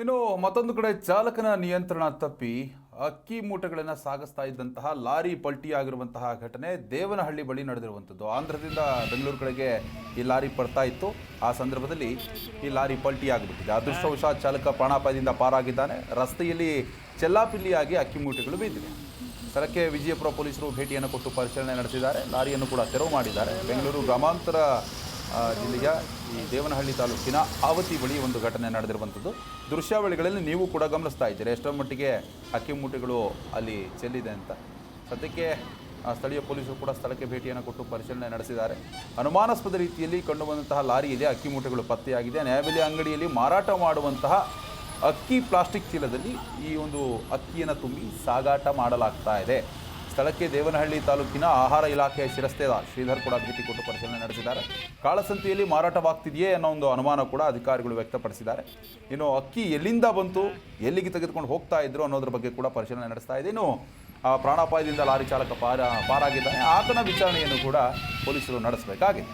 ಇನ್ನು ಮತ್ತೊಂದು ಕಡೆ ಚಾಲಕನ ನಿಯಂತ್ರಣ ತಪ್ಪಿ ಅಕ್ಕಿ ಮೂಟೆಗಳನ್ನು ಸಾಗಿಸ್ತಾ ಇದ್ದಂತಹ ಲಾರಿ ಪಲ್ಟಿಯಾಗಿರುವಂತಹ ಘಟನೆ ದೇವನಹಳ್ಳಿ ಬಳಿ ನಡೆದಿರುವಂಥದ್ದು. ಆಂಧ್ರದಿಂದ ಬೆಂಗಳೂರು ಕಡೆಗೆ ಈ ಲಾರಿ ಬರ್ತಾ ಇತ್ತು. ಆ ಸಂದರ್ಭದಲ್ಲಿ ಈ ಲಾರಿ ಪಲ್ಟಿಯಾಗಿಬಿಟ್ಟಿದೆ. ಅದೃಷ್ಟವಶಾತ್ ಚಾಲಕ ಪ್ರಾಣಾಪಾಯದಿಂದ ಪಾರಾಗಿದ್ದಾನೆ. ರಸ್ತೆಯಲ್ಲಿ ಚೆಲ್ಲಾಪಿಲ್ಲಿಯಾಗಿ ಅಕ್ಕಿ ಮೂಟೆಗಳು ಬಿದ್ದಿವೆ ಸ್ಥಳಕ್ಕೆ ವಿಜಯಪುರ ಪೊಲೀಸರು ಭೇಟಿಯನ್ನು ಕೊಟ್ಟು ಪರಿಶೀಲನೆ ನಡೆಸಿದ್ದಾರೆ. ಲಾರಿಯನ್ನು ಕೂಡ ತೆರವು ಮಾಡಿದ್ದಾರೆ. ಬೆಂಗಳೂರು ಗ್ರಾಮಾಂತರ ಜಿಲ್ಲೆಯ ಈ ದೇವನಹಳ್ಳಿ ತಾಲೂಕಿನ ಆವತಿ ಬಳಿ ಒಂದು ಘಟನೆ ನಡೆದಿರುವಂಥದ್ದು. ದೃಶ್ಯಾವಳಿಗಳಲ್ಲಿ ನೀವು ಕೂಡ ಗಮನಿಸ್ತಾ ಇದ್ದೀರಿ. ಎಷ್ಟರ ಮಟ್ಟಿಗೆ ಅಕ್ಕಿ ಮೂಟೆಗಳು ಅಲ್ಲಿ ಚೆಲ್ಲಿದೆ ಅಂತ. ಸದ್ಯಕ್ಕೆ ಸ್ಥಳೀಯ ಪೊಲೀಸರು ಕೂಡ ಸ್ಥಳಕ್ಕೆ ಭೇಟಿಯನ್ನು ಕೊಟ್ಟು ಪರಿಶೀಲನೆ ನಡೆಸಿದ್ದಾರೆ. ಅನುಮಾನಾಸ್ಪದ ರೀತಿಯಲ್ಲಿ ಕಂಡುಬಂದಂತಹ ಲಾರಿಯಲ್ಲಿ ಅಕ್ಕಿ ಮೂಟೆಗಳು ಪತ್ತೆಯಾಗಿದೆ. ನ್ಯಾಯಬೆಲೆ ಅಂಗಡಿಯಲ್ಲಿ ಮಾರಾಟ ಮಾಡುವಂತಹ ಅಕ್ಕಿ ಪ್ಲಾಸ್ಟಿಕ್ ಚೀಲದಲ್ಲಿ ಈ ಒಂದು ಅಕ್ಕಿಯನ್ನು ತುಂಬಿ ಸಾಗಾಟ ಮಾಡಲಾಗ್ತಾ ಇದೆ. ಸ್ಥಳಕ್ಕೆ ದೇವನಹಳ್ಳಿ ತಾಲೂಕಿನ ಆಹಾರ ಇಲಾಖೆಯ ಶಿರಸ್ತೆದಾರ್ ಶ್ರೀಧರ್ ಕೂಡ ಭೇಟಿ ಕೊಟ್ಟು ಪರಿಶೀಲನೆ ನಡೆಸಿದ್ದಾರೆ. ಕಾಳಸಂತೆಯಲ್ಲಿ ಮಾರಾಟವಾಗ್ತಿದೆಯೇ ಅನ್ನೋ ಒಂದು ಅನುಮಾನ ಕೂಡ ಅಧಿಕಾರಿಗಳು ವ್ಯಕ್ತಪಡಿಸಿದ್ದಾರೆ. ಇನ್ನು ಅಕ್ಕಿ ಎಲ್ಲಿಂದ ಬಂತು ಎಲ್ಲಿಗೆ ತೆಗೆದುಕೊಂಡು ಹೋಗ್ತಾ ಇದ್ರು ಅನ್ನೋದ್ರ ಬಗ್ಗೆ ಕೂಡ ಪರಿಶೀಲನೆ ನಡೆಸ್ತಾ ಇದೆ. ಇನ್ನು ಆ, ಪ್ರಾಣಾಪಾಯದಿಂದ ಲಾರಿ ಚಾಲಕ ಪಾರ ಪಾರಾಗಿದ್ದಾನೆ. ಆತನ ವಿಚಾರಣೆಯನ್ನು ಕೂಡ ಪೊಲೀಸರು ನಡೆಸಬೇಕಾಗಿದೆ.